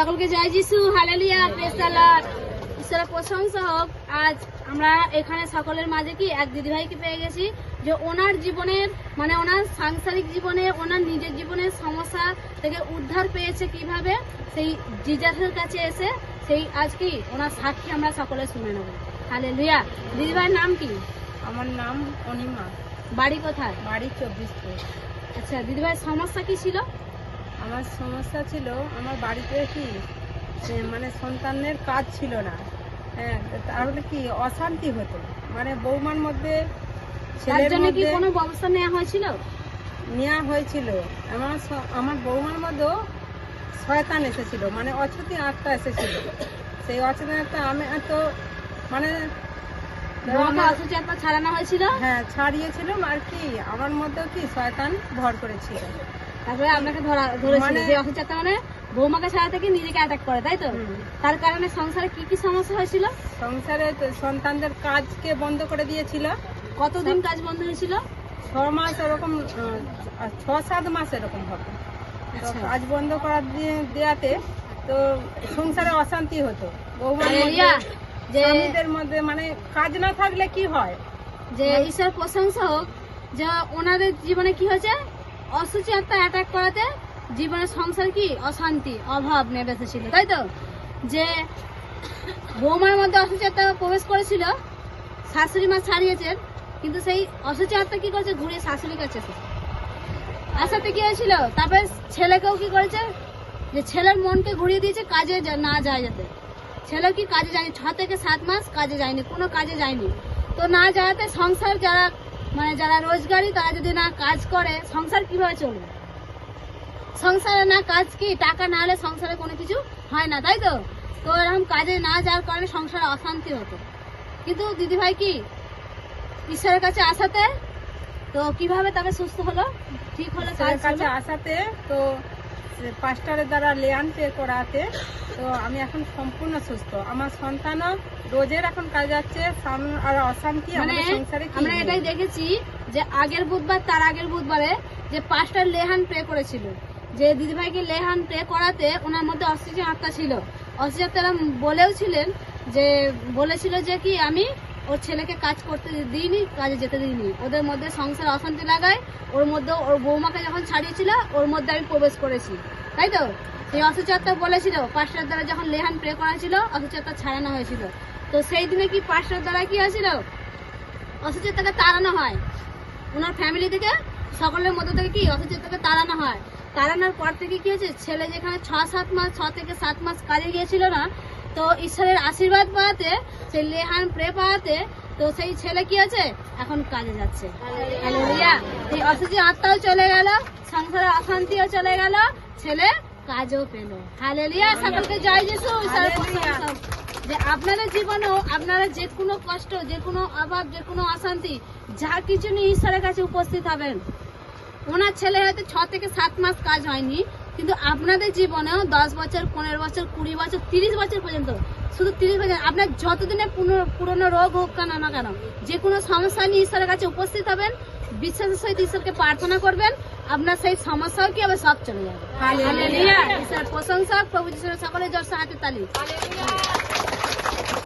সকলকে জয় যিশু hallelujah press Lord ঈশ্বরের প্রশংসা হোক। আজ আমরা এখানে সকলের মাঝে কি এক দিদিভাইকে পেয়ে গেছি যে ওনার জীবনের মানে ওনার সাংসারিক জীবনে ওনার নিজের জীবনের সমস্যা থেকে উদ্ধার পেয়েছে কীভাবে সেই জিজাসের কাছে এসে সেই আজ কি ওনার সাক্ষী আমরা সকলে শুনে নেব। হালেলুয়া। দিদিভাইয়ের নাম কি? আমার নাম অনিমা। বাড়ি কোথায়? বাড়ি চব্বিশ আচ্ছা দিদিভাইয়ের সমস্যা কি ছিল? আমার সমস্যা ছিল আমার বাড়িতে কি মানে সন্তানের কাজ ছিল না। হ্যাঁ তাহলে কি অশান্তি হতো? মানে বৌমার মধ্যে ছেলের মধ্যে কোনো ব্যবস্থা নেওয়া হয়েছিল? নেওয়া হয়েছিল। আমার আমার বৌমার মধ্যেও শয়তান এসেছিল মানে অছতি আত্মা এসেছিল। সেই অছতি আত্মা আমি এত মানে ছাড়ানো হয়েছিল? হ্যাঁ ছাড়িয়েছিলাম আর কি আমার মধ্যেও কি শয়তান ভর করেছিল। তারপরে আপনাকে ধরা ধরেছিল মানে- যে অসুচাত্মা মানে বৌমাকে ছাড়া থেকে নিজেকে অ্যাটাক করে তাই তো? তার কারণে সংসারে কি কি সমস্যা হয়েছিল? সংসারে সন্তানদের কাজকে বন্ধ করে দিয়েছিল। কতদিন কাজ বন্ধ হয়েছিল? ছ মাস এরকম ছ সাত মাস এরকম হবে। আচ্ছা। কাজ বন্ধ করার দেওয়াতে তো সংসারে অশান্তি হতো। বৌমার। মধ্যে, মধ্যে মানে কাজ না থাকলে কি হয়? যে ঈশ্বর প্রশংসা হোক যে ওনাদের জীবনে কি হয়েছে? অসুচি আত্মা অ্যাটাক করাতে জীবনে সংসার কি? অশান্তি, অভাব নেমে এসেছিল তাই তো? যে বৌমার মধ্যে অসুচি আত্মা প্রবেশ করেছিল, শাশুড়ি মা ছাড়িয়েছেন, কিন্তু সেই অসুচি আত্মা কি করেছে? ঘুরে শাশুড়ির কাছে আসাতে কি হয়েছিল? তারপরে ছেলেকেও কি করেছে? যে ছেলের মনকে ঘুরিয়ে দিয়েছে, কাজে না যায় যাতে। ছেলে কি কাজে যায়নি? ছ থেকে সাত মাস কাজে যায়নি, কোনো কাজে যায়নি। তো না যাওয়াতে সংসার যারা মানে যারা রোজগারি তারা যদি না কাজ করে সংসার কীভাবে চলবে? সংসারে না কাজ কি? টাকা না হলে সংসারে কোনো কিছু হয় না তাই তো? তো এরকম কাজে না যাওয়ার কারণে সংসারে অশান্তি হতো। কিন্তু দিদিভাই কি? ঈশ্বরের কাছে আসাতে তো কীভাবে তাকে সুস্থ হলো? ঠিক হলো কাছে আসাতে তো পাস্টারের দ্বারা লেয়ান পে করাতে তো আমি এখন সম্পূর্ণ সুস্থ। আমার সন্তানও রোজের এখন কাজ যাচ্ছে আর অশান্তি মানে আমাদের সংসারে আমরা এটাই দেখেছি যে আগের বুধবার তার আগের বুধবারে যে পাঁচটা লেহান প্রে করেছিল। যে দিদিভাইকে লেহান প্রে করাতে ওনার মধ্যে অক্সিজেন আত্মা ছিল। অক্সিজেন তারা বলেও ছিলেন যে বলেছিল যে কি আমি ওর ছেলেকে কাজ করতে দিইনি, কাজে যেতে দিইনি। ওদের মধ্যে সংসার অশান্তি লাগায়, ওর মধ্যে ওর বৌমাকে যখন ছাড়িয়েছিল, ওর মধ্যে আমি প্রবেশ করেছি। তাই তো? সেই অসুচাত্মা বলেছিল পাঁচটার দ্বারা যখন লেহান প্রে করা ছিল অসুচাত্মা ছাড়ানো হয়েছিল। তো সেই দিনে কি পাঁচটার দ্বারা কি হয়েছিল? অসুচিতাকে তাড়ানো হয়। ওনার ফ্যামিলি থেকে, সকলের মধ্যে থেকে কি? অসুচিতাকে তাড়ানো হয়। তাড়ানোর পর থেকে কি হয়েছে? ছেলে যেখানে ছ সাত মাস, ছ থেকে সাত মাস কাজে গিয়েছিল না, তো ঈশ্বরের আশীর্বাদ পাওয়াতে সেই লেহান প্রে পাওয়াতে তো সেই ছেলে কি আছে? এখন কাজে যাচ্ছে। এই আত্মাও চলে গেল সংসারে অশান্তিও চলে গেল ছেলে কাজও পেল। হালেলুয়া সকলকে জয় যিশু। যে আপনাদের জীবনেও আপনারা যে কোনো কষ্ট যে কোনো অভাব যে কোনো অশান্তি যা কিছু নিয়ে ঈশ্বরের কাছে উপস্থিত হবেন। ওনার ছেলে হয়তো ছ থেকে সাত মাস কাজ হয়নি। কিন্তু আপনাদের জীবনেও দশ বছর পনেরো বছর কুড়ি বছর তিরিশ বছর পর্যন্ত শুধু তিরিশ বছর আপনার যতদিনে পুরোনো রোগ হোক কেন না কেন যে কোনো সমস্যা নিয়ে ঈশ্বরের কাছে উপস্থিত হবেন বিশ্বাসের সহিত ঈশ্বরকে প্রার্থনা করবেন আপনার সেই সমস্যাও কি হবে সব চলে যাবে। ঈশ্বরের প্রশংসা প্রভু যিশুর সকলের জোরসে হাতে তালি।